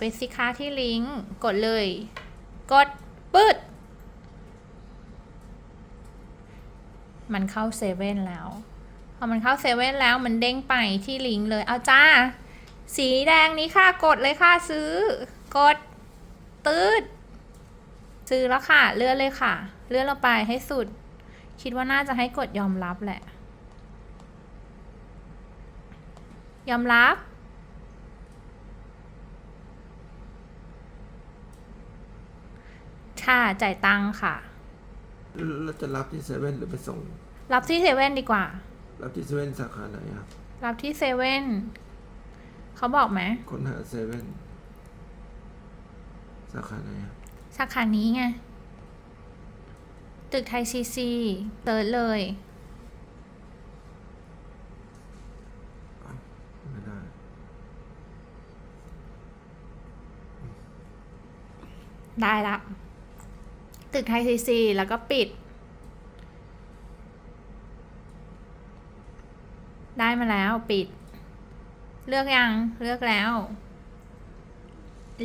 ไปสิคะที่ลิงก์กดเลย กดปึ๊ด มันเข้าเซเว่นแล้ว พอมันเข้าเซเว่นแล้วมันเด้งไปที่ลิงก์เลย เอาจ้า สีแดงนี้ค่ะกดเลยค่ะซื้อ กดตืดซื้อแล้วค่ะ เลื่อนเลยค่ะ เลื่อนลงไปให้สุด คิดว่าน่าจะให้กดยอมรับแหละ ยอมรับ ค่ะจ่ายตังค่ะ แล้วจะรับที่เซเว่นหรือไปส่ง รับที่เซเว่นดีกว่า รับที่เซเว่นสาขาไหนครับ รับที่เซเว่นเขาบอกไหมค้นหาเซเว่นสาขาไหนครับสาขานี้ไง ตึกไทยซีซีเติร์ดเลยไม่ได้ ได้ละ ตึกไทยซีซีแล้วก็ปิด ได้มาแล้วปิด เลือกยังเลือกแล้ว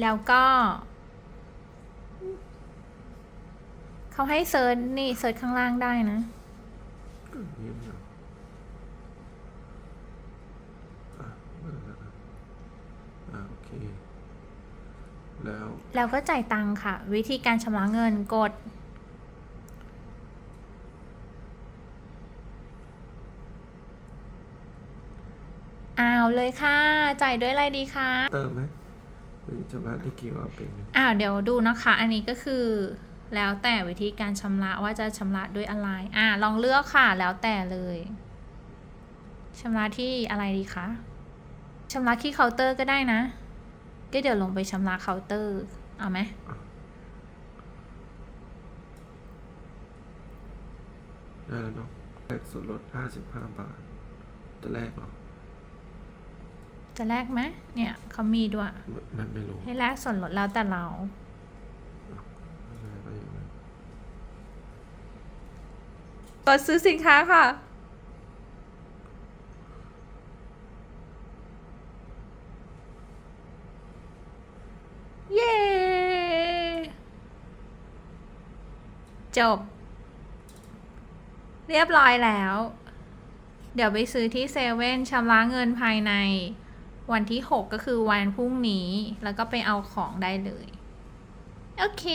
แล้วก็เขาให้เซิร์ชนี่เซิร์ชข้างล่างได้นะอะเปิดแล้วครับอะโอเค แล้วแล้วก็จ่ายตังค่ะ วิธีการชำระเงินกด อ้าวเลยค่ะ จ่ายด้วยอะไรดีคะ เติมไหมหรือชำระที่คิวเอาเป็นไหมอ้าวเดี๋ยวดูนะคะ อันนี้ก็คือ แล้วแต่วิธีการชำระว่าจะชำระด้วยอะไร อ่า ลองเลือกค่ะ แล้วแต่เลยชำระที่อะไรดีคะชำระที่เคาน์เตอร์ก็ได้นะ ก็เดี๋ยวลงไปชำระเคาน์เตอร์ เอาไหมได้แล้วเนาะแลกส่วนลดห้าสิบห้าบาท จะแลกเหรอ จะแลกไหมเนี่ยเขามีด้วย ไม่มันไม่รู้ให้แลกส่วนลดแล้วแต่เราอะไรก็อย่างนั้นกดซื้อสินค้าค่ะ เย้ จบ เรียบร้อยแล้ว เดี๋ยวไปซื้อที่เซเว่นชำระเงินภายในวันที่ 6 ก็คือวันพรุ่งนี้ แล้วก็ไปเอาของได้เลย โอเค